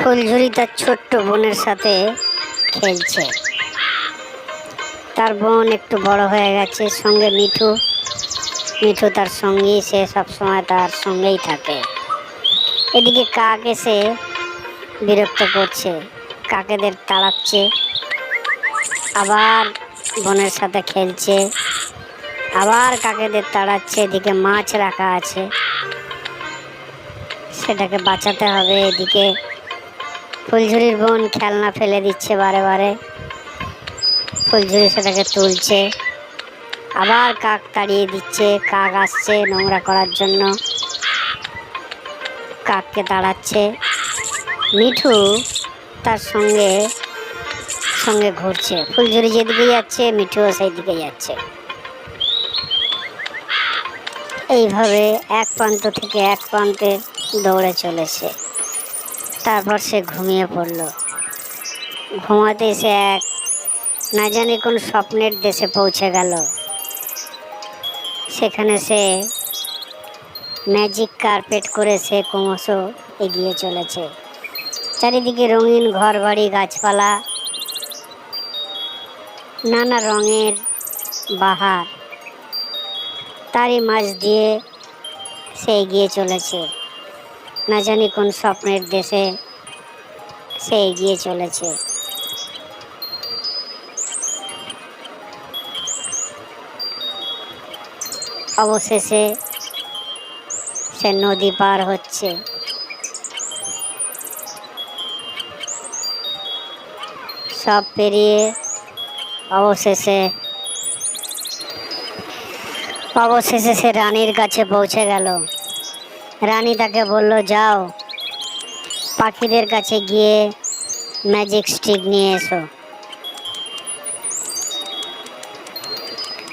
ফুলঝুরি তার ছোট্ট বোনের সাথে খেলছে। তার বোন একটু বড় হয়ে গেছে, সঙ্গে মিঠু। মিঠু তার সঙ্গী, সে সবসময় তার সঙ্গেই থাকে। এদিকে কাক এসে বিরক্ত করছে, কাকেদের তাড়াচ্ছে। আবার বোনের সাথে খেলছে, আবার কাকেদের তাড়াচ্ছে। এদিকে মাছ রাখা আছে। সেটাকে বাঁচাতে হবে, এদিকে ফুলঝুরির বোন খেলনা ফেলে দিচ্ছে বারে বারে। ফুলঝুরি সেটাকে তুলছে। আবার কাক তাড়িয়ে দিচ্ছে, কাক আসছে নোংরা করার জন্য। কাককে তাড়াচ্ছে। মিঠু তার সঙ্গে সঙ্গে ঘুরছে। ফুলঝুরি যেদিকে যাচ্ছে, মিঠুও সেই দিকে যাচ্ছে। এইভাবে এক প্রান্ত থেকে এক প্রান্তে দৌড়ে চলেছে। তারপর সে ঘুমিয়ে পড়ল। ঘুমাতে সে এক, না জানি কোন স্বপ্নের দেশে পৌঁছে গেল। সেখানে সে ম্যাজিক কার্পেট করে সে ক্রমশ এগিয়ে চলেছে। চারিদিকে রঙিন ঘর বাড়ি গাছপালা, নানা রঙের বাহার, তারই মাঝ দিয়ে সে এগিয়ে চলেছে। না জানি কোন স্বপ্নের দেশে সে এগিয়ে চলেছে। অবশেষে সে নদী পার হচ্ছে। সব পেরিয়ে অবশেষে অবশেষে সে রানীর কাছে পৌঁছে গেল। রানী তাকে বলল, যাও, পাখিদের কাছে গিয়ে ম্যাজিক স্টিক নিয়ে এসো।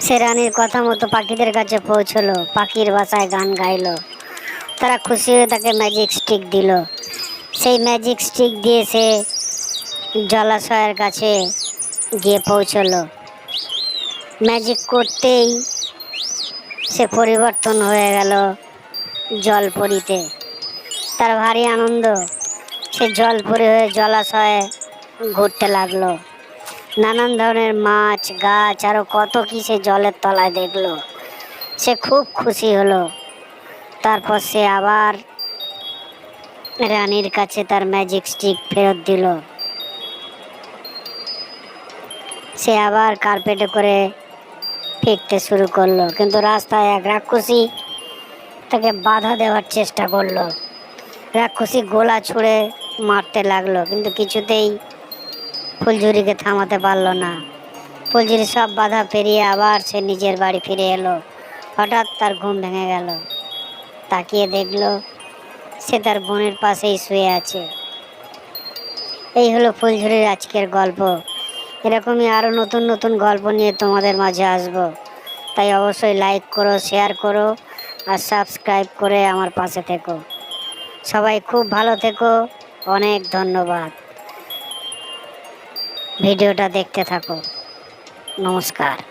সে রানীর কথা মতো পাখিদের কাছে পৌঁছলো, পাখির বাসায় গান গাইলো। তারা খুশি হয়ে তাকে ম্যাজিক স্টিক দিল। সেই ম্যাজিক স্টিক দিয়ে সে জলাশয়ের কাছে গিয়ে পৌঁছলো। ম্যাজিক করতেই সে পরিবর্তন হয়ে গেল। জলপরিতে তার ভারী আনন্দ, সে জলপরি হয়ে জলাশয়ে ঘুরতে লাগল। নানান ধরনের মাছ, গাছ আরও কত কি সে জলের তলায় দেখল। সে খুব খুশি হলো। তারপর সে আবার রানীর কাছে তার ম্যাজিক স্টিক ফেরত দিল। সে আবার কার্পেটে করে ফিরতে শুরু করল। কিন্তু রাস্তায় এক রাক্ষসী তাকে বাধা দেওয়ার চেষ্টা করল। রাক্ষসী গোলা ছুঁড়ে মারতে লাগল, কিন্তু কিছুতেই ফুলঝুরিকে থামাতে পারল না। ফুলঝুরি সব বাধা পেরিয়ে আবার সে নিজের বাড়ি ফিরে এলো। হঠাৎ তার ঘুম ভেঙে গেল। তাকিয়ে দেখল সে তার বোনের পাশেই শুয়ে আছে। এই হলো ফুলঝুরির আজকের গল্প। এরকমই আরও নতুন নতুন গল্প নিয়ে তোমাদের মাঝে আসব। তাই অবশ্যই লাইক করো শেয়ার করো আর সাবস্ক্রাইব করে আমার পাশে থেকো। সবাই খুব ভালো থেকো। অনেক ধন্যবাদ। ভিডিওটা দেখতে থাকো। নমস্কার।